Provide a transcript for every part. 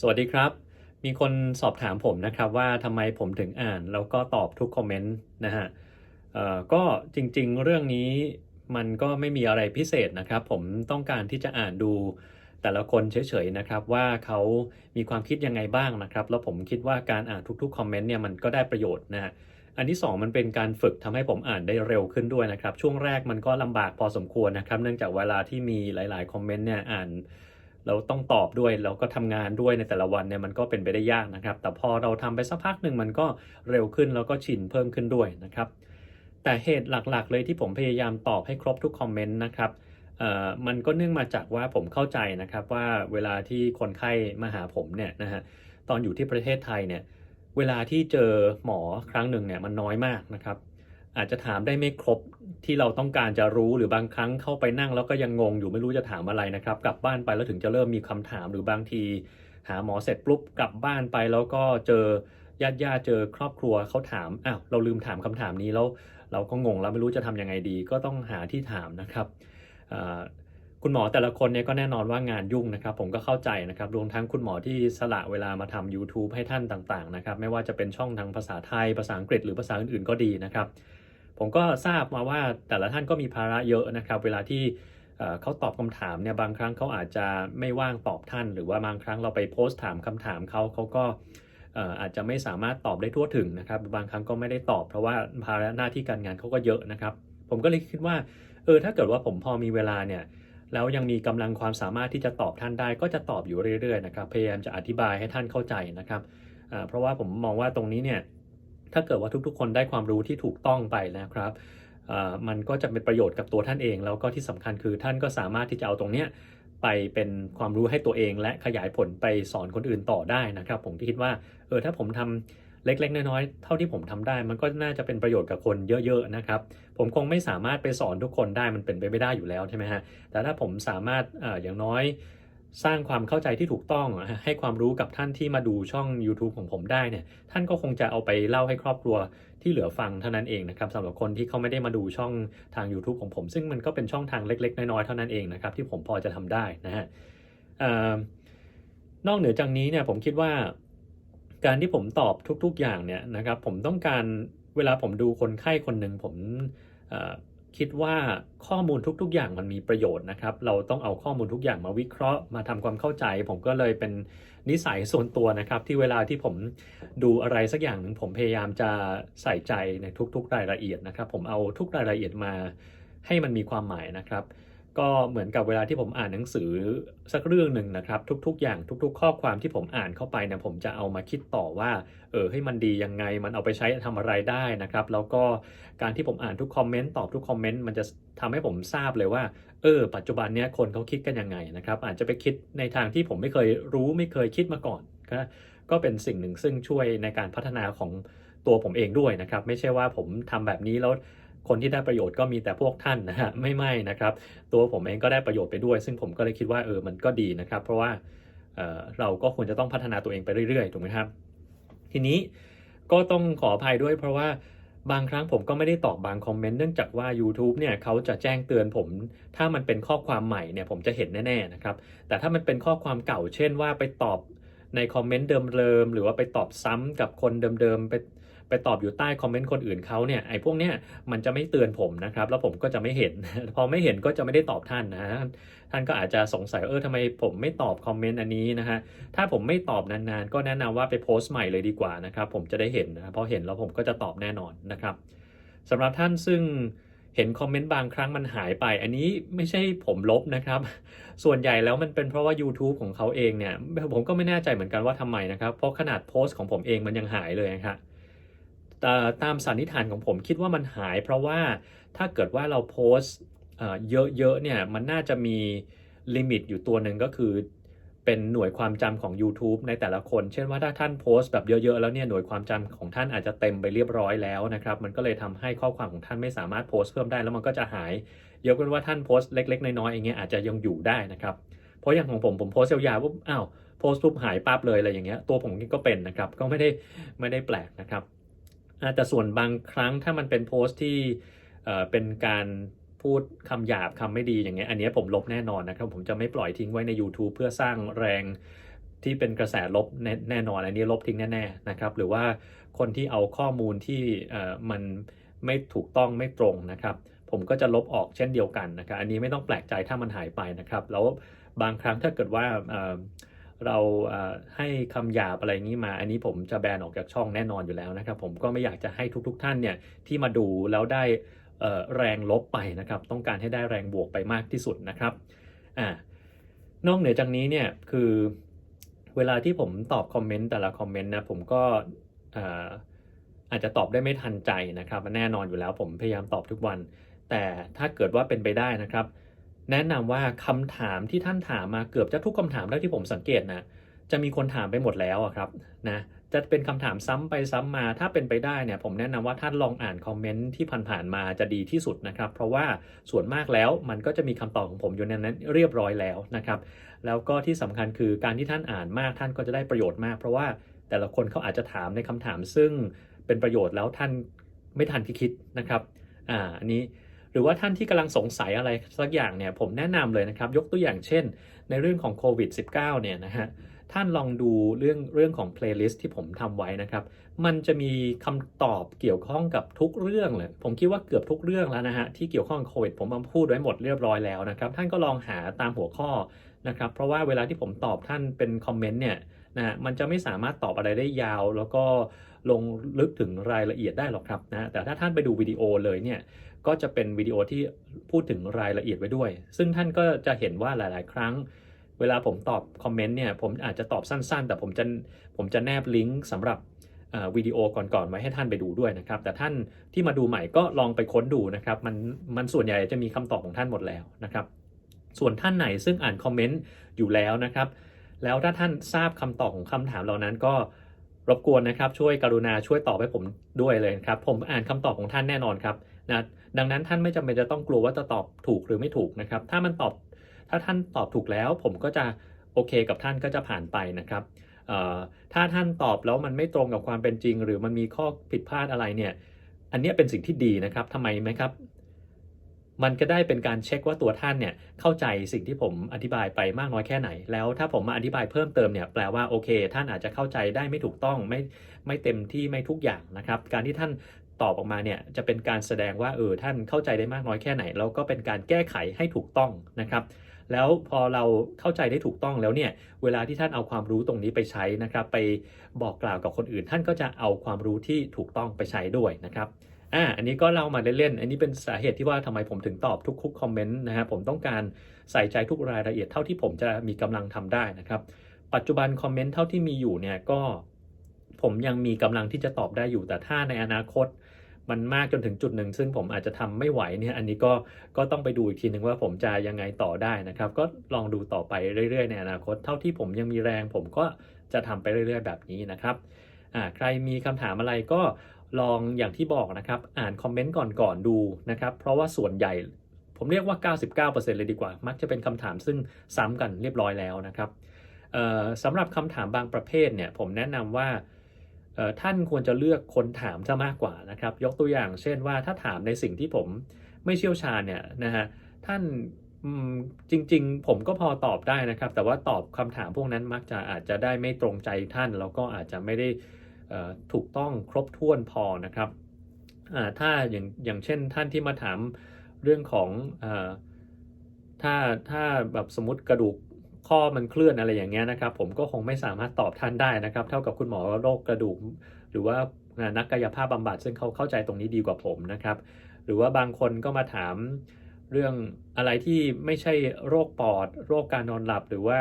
สวัสดีครับ มีคนสอบถามผมนะครับว่าทำไมผมถึงอ่านแล้วก็ตอบทุกคอมเมนต์นะฮะก็จริงๆ เรื่องนี้มันก็ไม่มีอะไรพิเศษนะครับ ผมต้องการที่จะอ่านดูแต่ละคนเฉยๆนะครับว่าเขามีความคิดยังไงบ้างนะครับ แล้วผมคิดว่าการอ่านทุกๆคอมเมนต์เนี่ยมันก็ได้ประโยชน์นะฮะอันที่สองมันเป็นการฝึกทำให้ผมอ่านได้เร็วขึ้นด้วยนะครับ ช่วงแรกมันก็ลำบากพอสมควรนะครับ เนื่องจากเวลาที่มีหลายๆคอมเมนต์เนี่ยอ่าน เราต้องตอบด้วยแล้วก็ทำงานด้วยในแต่ละวันเนี่ยมันก็เป็นไปได้ยากนะครับ แต่พอเราทำไปสักพักหนึ่งมันก็เร็วขึ้นแล้วก็ชินเพิ่มขึ้นด้วยนะครับ แต่เหตุหลักๆ เลยที่ผมพยายามตอบให้ครบทุกคอมเมนต์นะครับมันก็เนื่องมาจากว่าผมเข้าใจนะครับว่าเวลาที่คนไข้มาหาผมเนี่ยนะฮะตอนอยู่ที่ประเทศไทยเนี่ยเวลาที่เจอหมอครั้งหนึ่งเนี่ยมันน้อยมากนะครับ อาจจะถามได้ไม่ครบที่เราต้องการจะรู้หรือบางครั้งเข้าไปนั่งแล้วก็ยังงงอยู่ไม่รู้จะถามอะไรนะครับ กลับบ้านไปแล้วถึงจะเริ่มมีคำถามหรือบางที หาหมอเสร็จปุ๊บกลับบ้านไปแล้วก็เจอญาติญาติเจอครอบครัวเขาถามอ้าวเราลืมถามคำถามนี้แล้วเราก็งงแล้วไม่รู้จะทำยังไงดี ก็ต้องหาที่ถามนะครับคุณหมอแต่ละคนเนี่ยก็แน่นอนว่างานยุ่งนะครับ ผมก็เข้าใจนะครับรวมทั้งคุณหมอที่สละเวลามาทำ YouTube ให้ท่านต่างๆนะครับ ไม่ว่าจะเป็นช่องทางภาษาไทย ภาษาอังกฤษหรือภาษาอื่นๆก็ดีนะครับ ผมก็ทราบมาว่าแต่ละท่านก็มีภาระเยอะนะครับ เวลาที่เขาตอบคำถามเนี่ยบางครั้งเขาอาจจะไม่ว่างตอบท่าน หรือว่าบางครั้งเราไปโพสต์ถามคำถามเขาเขาก็อาจจะไม่สามารถตอบได้ทั่วถึงนะครับ บางครั้งก็ไม่ได้ตอบเพราะว่าภาระหน้าที่การงานเขาก็เยอะนะครับ ผมก็เลยคิดว่าเออถ้าเกิดว่าผมพอมีเวลาเนี่ยแล้วยังมีกำลังความสามารถที่จะตอบท่านได้ ก็จะตอบอยู่เรื่อยๆนะครับพยายามจะอธิบายให้ท่านเข้าใจนะครับเพราะว่าผมมองว่าตรงนี้เนี่ย ถ้าเกิดว่าทุกๆ คนได้ความรู้ที่ถูกต้องไปนะครับมันก็จะเป็นประโยชน์กับตัวท่านเอง แล้วก็ที่สำคัญคือท่านก็สามารถที่จะเอาตรงเนี้ยไปเป็นความรู้ให้ตัวเอง และขยายผลไปสอนคนอื่นต่อได้นะครับ ผมที่คิดว่าเออถ้าผมทำเล็กๆ น้อยๆ เท่าที่ผมทำได้ มันก็น่าจะเป็นประโยชน์กับคนเยอะๆ นะครับ ผมคงไม่สามารถไปสอนทุกคนได้ มันเป็นไปไม่ได้อยู่แล้วใช่ไหมฮะ แต่ถ้าผมสามารถออย่างน้อย สร้างความเข้าใจที่ถูกต้องให้ความรู้กับท่านที่มาดูช่อง YouTube ของผมได้เนี่ยท่านก็คงจะเอาไปเล่าให้ครอบครัวที่เหลือฟังเท่านั้นเองนะครับสำหรับคนที่เขาไม่ได้มาดูช่องทาง YouTube ของผม ซึ่งมันก็เป็นช่องทางเล็ก ๆ น้อยๆเท่านั้นเองนะครับที่ผมพอจะทำได้นะฮะนอกเหนือจากนี้เนี่ยผมคิดว่า การที่ผมตอบทุก ๆอย่างเนี่ยนะครับผมต้องการเวลาผมดูคนไข้คนหนึ่งผม คิดว่าข้อมูลทุก ๆ อย่างมันมีประโยชน์นะครับ เราต้องเอาข้อมูลทุกอย่างมาวิเคราะห์มาทำความเข้าใจ ผมก็เลยเป็นนิสัยส่วนตัวนะครับ ที่เวลาที่ผมดูอะไรสักอย่างหนึ่งผมพยายามจะใส่ใจในทุก ๆ รายละเอียดนะครับ ผมเอาทุกรายละเอียดมาให้มันมีความหมายนะครับ ก็เหมือนกับเวลาที่ผมอ่านหนังสือสักเรื่องหนึ่งนะครับ ทุก ๆ อย่างทุก ๆ ข้อความที่ผมอ่านเข้าไปเนี่ยผมจะเอามาคิดต่อว่า เออให้มันดียังไงมันเอาไปใช้ทำอะไรได้นะครับ แล้วก็การที่ผมอ่านทุกคอมเมนต์ตอบทุกคอมเมนต์มันจะทำให้ผมทราบเลยว่า เออ ปัจจุบันเนี้ยคนเขาคิดกันยังไงนะครับ อาจจะไปคิดในทางที่ผมไม่เคยรู้ไม่เคยคิดมาก่อนก็ก็เป็นสิ่งหนึ่งซึ่งช่วยในการพัฒนาของตัวผมเองด้วยนะครับ ไม่ใช่ว่าผมทำแบบนี้แล้ว คนที่ได้ประโยชน์ก็มีแต่พวกท่านนะฮะไม่ไม่นะครับ ตัวผมเองก็ได้ประโยชน์ไปด้วย ซึ่งผมก็เลยคิดว่าเออมันก็ดีนะครับ เพราะว่าเออเราก็ควรจะต้องพัฒนาตัวเองไปเรื่อยๆถูกไหมครับ ทีนี้ก็ต้องขออภัยด้วยเพราะว่าบางครั้งผมก็ไม่ได้ตอบบางคอมเมนต์เนื่องจากว่า YouTube เนี่ยเขาจะแจ้งเตือนผม ถ้ามันเป็นข้อความใหม่เนี่ยผมจะเห็นแน่ๆนะครับ แต่ถ้ามันเป็นข้อความเก่า เช่นว่าไปตอบในคอมเมนต์เดิมๆหรือว่าไปตอบซ้ำกับคนเดิมๆไป ไปตอบอยู่ใต้คอมเมนต์คนอื่นเขาเนี่ยไอ้พวกเนี้ยมันจะไม่เตือนผมนะครับ แล้วผมก็จะไม่เห็น พอไม่เห็นก็จะไม่ได้ตอบท่านนะท่านก็อาจจะสงสัยเออทำไมผมไม่ตอบคอมเมนต์อันนี้นะฮะถ้าผมไม่ตอบนานๆ ก็แนะนำว่าไปโพสต์ใหม่เลยดีกว่านะครับ ผมจะได้เห็นนะพอเห็นแล้วผมก็จะตอบแน่นอนนะครับสำหรับท่านซึ่งเห็นคอมเมนต์บางครั้งมันหายไป อันนี้ไม่ใช่ผมลบนะครับ ส่วนใหญ่แล้วมันเป็นเพราะว่า YouTube ของเขาเองเนี่ย ผมก็ไม่แน่ใจเหมือนกันว่าทำไมนะครับ เพราะขนาดโพสต์ของผมเองมันยังหายเลยนะครับ ต่ตามสันนิษฐานของผมคิดว่ามันหาย เพราะว่าถ้าเกิดว่าเราโพสเยอะๆเนี่ยมันน่าจะมีลิมิตอยู่ตัวหนึ่งก็คือเป็นหน่วยความจำของ YouTube ในแต่ละคน เช่นว่าถ้าท่านโพสต์แบบเยอะ ๆ แล้วเนี่ยหน่วยความจำของท่านอาจจะเต็มไปเรียบร้อยแล้วนะครับ มันก็เลยทำให้ข้อความของท่านไม่สามารถโพสต์เพิ่มได้แล้วมันก็จะหายยกเว้นว่าท่านโพสต์เล็ก ๆ น้อยๆอย่างเงี้ยอาจจะยังอยู่ได้นะครับ เพราะอย่างของผมผมโพสต์ยาวๆปุ๊บอ้าวโพสต์ปุ๊บหายปั๊บเลยอะไรอย่างเงี้ยตัวผมก็เป็นนะครับก็ไม่ได้ไม่ได้แปลกนะครับ แต่ส่วนบางครั้งถ้ามันเป็นโพสต์ที่เป็นการพูดคำหยาบคำไม่ดีอย่างเงี้ยอันนี้ผมลบแน่นอนนะครับ ผมจะไม่ปล่อยทิ้งไว้ใน YouTube เพื่อสร้างแรงที่เป็นกระแสลบแน่แนนอนอันนี้ลบทิ้งแน่ๆนะครับ หรือว่าคนที่เอาข้อมูลที่มันไม่ถูกต้องไม่ตรงนะครับ ผมก็จะลบออกเช่นเดียวกันนะครับ อันนี้ไม่ต้องแปลกใจถ้ามันหายไปนะครับ แล้วบางครั้งถ้าเกิดว่า เราให้คำหยาบอะไรงนี้มา อันนี้ผมจะแบนออกจากช่องแน่นอนอยู่แล้วนะครับ ผมก็ไม่อยากจะให้ทุกๆทท่านเนี่ยที่มาดูแล้วได้แรงลบไปนะครับ ต้องการให้ได้แรงบวกไปมากที่สุดนะครับอ่านอกเหนือจากนี้เนี่ยคือเวลาที่ผมตอบคอมเมนต์แต่ละคอมเมนต์นะผมก็เอ่อาจจะตอบได้ไม่ทันใจนะครับ แน่นอนอยู่แล้วผมพยายามตอบทุกวัน แต่ถ้าเกิดว่าเป็นไปได้นะครับ แนะนำว่าคำถามที่ท่านถามมาเกือบจะทุกคำถามแล้วที่ผมสังเกตนะจะมีคนถามไปหมดแล้วอะครับนะจะเป็นคำถามซ้ำไปซ้ำมา ถ้าเป็นไปได้เนี่ยผมแนะนำว่าท่านลองอ่านคอมเมนต์ที่ผ่านๆมาจะดีที่สุดนะครับ เพราะว่าส่วนมากแล้วมันก็จะมีคำตอบของผมอยู่ในนั้นเรียบร้อยแล้วนะครับ แล้วก็ที่สำคัญคือการที่ท่านอ่านมากท่านก็จะได้ประโยชน์มาก เพราะว่าแต่ละคนเขาอาจจะถามในคำถามซึ่งเป็นประโยชน์แล้วท่านไม่ทันที่คิดนะครับอ่าอันนี้ หรือว่าท่านที่กำลังสงสัยอะไรสักอย่างเนี่ยผมแนะนำเลยนะครับ ยกตัวอย่างเช่น ในเรื่องของโควิด -19 เนี่ยนะฮะท่านลองดูเรื่องเรื่องของ playlist ที่ผมทำไว้นะครับ มันจะมีคำตอบเกี่ยวข้องกับทุกเรื่องเลย ผมคิดว่าเกือบทุกเรื่องแล้วนะฮะที่เกี่ยวข้องกับโควิดผมมาพูดไว้หมดเรียบร้อยแล้วนะครับ ท่านก็ลองหาตามหัวข้อนะครับ เพราะว่าเวลาที่ผมตอบท่านเป็นคอมเมนต์เนี่ย นะมันจะไม่สามารถตอบอะไรได้ยาว แล้วก็ลงลึกถึงรายละเอียดได้หรอกครับนะแต่ถ้าท่านไปดูวิดีโอเลยเนี่ยก็จะเป็นวิดีโอที่พูดถึงรายละเอียดไว้ด้วย ซึ่งท่านก็จะเห็นว่าหลาย ๆ ครั้ง เวลาผมตอบคอมเมนต์เนี่ยผมอาจจะตอบสั้น ๆ แต่ผมจะผมจะแนบลิงก์สำหรับวิดีโอก่อนๆไว้ให้ท่านไปดูด้วยนะครับ แต่ท่านที่มาดูใหม่ก็ลองไปค้นดูนะครับ มันมันส่วนใหญ่จะมีคำตอบของท่านหมดแล้วนะครับ ส่วนท่านไหนซึ่งอ่านคอมเมนต์อยู่แล้วนะครับ แล้วถ้าท่านทราบคำตอบของคำถามเหล่านั้นก็รบกวนนะครับ ช่วยกรุณาช่วยตอบให้ผมด้วยเลยครับ ผมอ่านคำตอบของท่านแน่นอนครับนะดังนั้นท่านไม่จำเป็นจะต้องกลัวว่าจะตอบถูกหรือไม่ถูกนะครับ ถ้ามันตอบถ้าท่านตอบถูกแล้ว ผมก็จะโอเคกับท่านก็จะผ่านไปนะครับถ้าท่านตอบแล้วมันไม่ตรงกับความเป็นจริง หรือมันมีข้อผิดพลาดอะไรเนี่ย อันนี้เป็นสิ่งที่ดีนะครับทำไมไหมครับ มันก็ได้เป็นการเช็คว่าตัวท่านเนี่ยเข้าใจสิ่งที่ผมอธิบายไปมากน้อยแค่ไหน แล้วถ้าผมมาอธิบายเพิ่มเติมเนี่ยแปลว่าโอเค ท่านอาจจะเข้าใจได้ไม่ถูกต้องไม่ไม่เต็มที่ไม่ทุกอย่างนะครับ การที่ท่านตอบออกมาเนี่ยจะเป็นการแสดงว่าเออท่านเข้าใจได้มากน้อยแค่ไหน แล้วก็เป็นการแก้ไขให้ถูกต้องนะครับแล้วพอเราเข้าใจได้ถูกต้องแล้วเนี่ยเวลาที่ท่านเอาความรู้ตรงนี้ไปใช้นะครับ ไปบอกกล่าวกับคนอื่น ท่านก็จะเอาความรู้ที่ถูกต้องไปใช้ด้วยนะครับ อ่าอันนี้ก็เล่ามาเล่นๆ อันนี้เป็นสาเหตุที่ว่าทำไมผมถึงตอบทุกคุกคอมเมนต์นะครับผมต้องการใส่ใจทุกรายละเอียดเท่าที่ผมจะมีกำลังทำได้นะครับ ปัจจุบันคอมเมนต์เท่าที่มีอยู่เนี่ยก็ผมยังมีกำลังที่จะตอบได้อยู่ แต่ถ้าในอนาคตมันมากจนถึงจุดหนึ่ง ซึ่งผมอาจจะทำไม่ไหวเนี่ยอันนี้ก็ก็ต้องไปดูอีกทีหนึ่งว่าผมจะยังไงต่อได้นะครับ ก็ลองดูต่อไปเรื่อยๆ ในอนาคต เท่าที่ผมยังมีแรง ผมก็จะทำไปเรื่อยๆ แบบนี้นะครับอ่าใครมีคำถามอะไรก็ ลองอย่างที่บอกนะครับ อ่านคอมเมนต์ก่อนๆดูนะครับ เพราะว่าส่วนใหญ่ผมเรียกว่า 99%เลยดีกว่า มักจะเป็นคำถามซึ่งซ้ำกันเรียบร้อยแล้วนะครับสำหรับคำถามบางประเภทเนี่ยผมแนะนำว่าท่านควรจะเลือกคนถามซะมากกว่านะครับ ยกตัวอย่างเช่นว่าถ้าถามในสิ่งที่ผมไม่เชี่ยวชาญเนี่ยนะฮะท่านจริงๆ ผมก็พอตอบได้นะครับ แต่ว่าตอบคำถามพวกนั้นมักจะอาจจะได้ไม่ตรงใจท่าน แล้วก็อาจจะไม่ได้ ถูกต้องครบถ้วนพอนะครับถ้าอย่างอย่างเช่นท่านที่มาถามเรื่องของอถ้าถ้าแบบสมมติกระดูกข้อมันเคลื่อนอะไรอย่างเงี้ยนะครับ ผมก็คงไม่สามารถตอบท่านได้นะครับ เท่ากับคุณหมอโรคกระดูก หรือว่านักกายภาพบำบัดซึ่งเขาเข้าใจตรงนี้ดีกว่าผมนะครับ หรือว่าบางคนก็มาถามเรื่องอะไรที่ไม่ใช่โรคปอด โรคการนอนหลับหรือว่า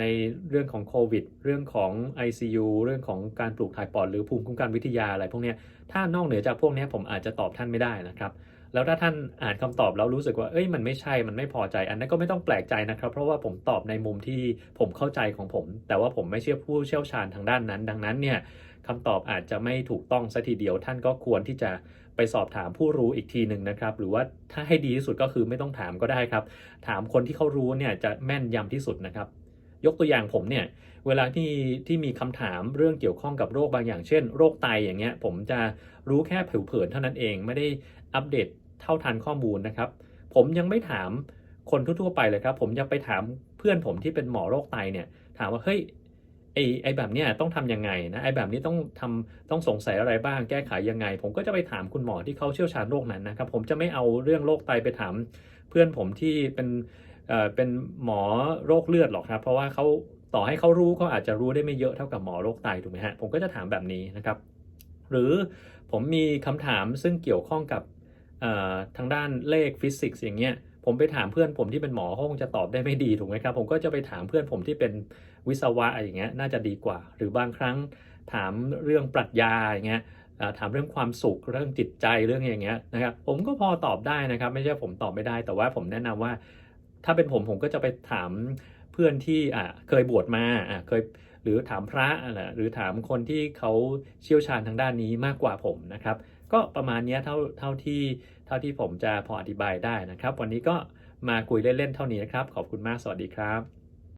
ในเรื่องของโควิด เรื่องของ ICU เรื่องของการปลูกถ่ายปอดหรือภูมิคุ้มกันวิทยาอะไรพวกนี้ถ้านอกเหนือจากพวกนี้ผมอาจจะตอบท่านไม่ได้นะครับแล้วถ้าท่านอ่านคำตอบแล้วรู้สึกว่า เอ้ย มันไม่ใช่ มันไม่พอใจ อันนั้นก็ไม่ต้องแปลกใจนะครับ เพราะว่าผมตอบในมุมที่ผมเข้าใจของผม แต่ว่าผมไม่เชื่อผู้เชี่ยวชาญทางด้านนั้น ดังนั้นเนี่ยคำตอบอาจจะไม่ถูกต้องสัทีเดียว ท่านก็ควรที่จะไปสอบถามผู้รู้อีกทีหนึ่งนะครับ หรือว่าถ้าให้ดีที่สุดก็คือไม่ต้องถามก็ได้ครับ ถามคนที่เขารู้เนี่ยจะแม่นยำที่สุดนะครับ ยกตัวอย่างผมเนี่ยเวลาที่ที่มีคำถามเรื่องเกี่ยวข้องกับโรคบางอย่างเช่น โรคไตอย่างเงี้ยผมจะรู้แค่ผิวเผินเท่านั้นเองไม่ได้อัปเดตเท่าทันข้อมูลนะครับ ผมยังไม่ถามคนทั่วๆไปเลยครับ ผมยังไปถามเพื่อนผมที่เป็นหมอโรคไตเนี่ย ถามว่าเฮ้ยไอไอแบบเนี้ยต้องทำยังไงนะไอแบบนี้ต้องทำต้องสงสัยอะไรบ้างแก้ไขยังไง ผมก็จะไปถามคุณหมอที่เขาเชี่ยวชาญโรคนั้นนะครับ ผมจะไม่เอาเรื่องโรคไตไปถามเพื่อนผมที่เป็น เป็นหมอโรคเลือดหรอกครับ เพราะว่าเขาต่อให้เขารู้เขาอาจจะรู้ได้ไม่เยอะเท่ากับหมอโรคไตถูกไหมฮะผมก็จะถามแบบนี้นะครับ หรือผมมีคำถามซึ่งเกี่ยวข้องกับทางด้านเลขฟิสิกส์อย่างเงี้ยผมไปถามเพื่อนผมที่เป็นหมอเขาคงจะตอบได้ไม่ดีถูกไหมครับ ผมก็จะไปถามเพื่อนผมที่เป็นวิศวะอย่างเงี้ยน่าจะดีกว่า หรือบางครั้งถามเรื่องปรัชญาอย่างเงี้ยถามเรื่องความสุขเรื่องจิตใจเรื่องอย่างเงี้ยนะครับผมก็พอตอบได้นะครับ ไม่ใช่ผมตอบไม่ได้ แต่ว่าผมแนะนำว่า ถ้าเป็นผมผมก็จะไปถามเพื่อนที่อะเคยบวชมาอะเคยหรือถามพระอะหรือถามคนที่เขาเชี่ยวชาญทางด้านนี้มากกว่าผมนะครับ ก็ประมาณนี้เท่าเท่าที่เท่าที่ผมจะพออธิบายได้นะครับ วันนี้ก็มาคุยเล่นๆเท่านี้นะครับ ขอบคุณมากสวัสดีครับ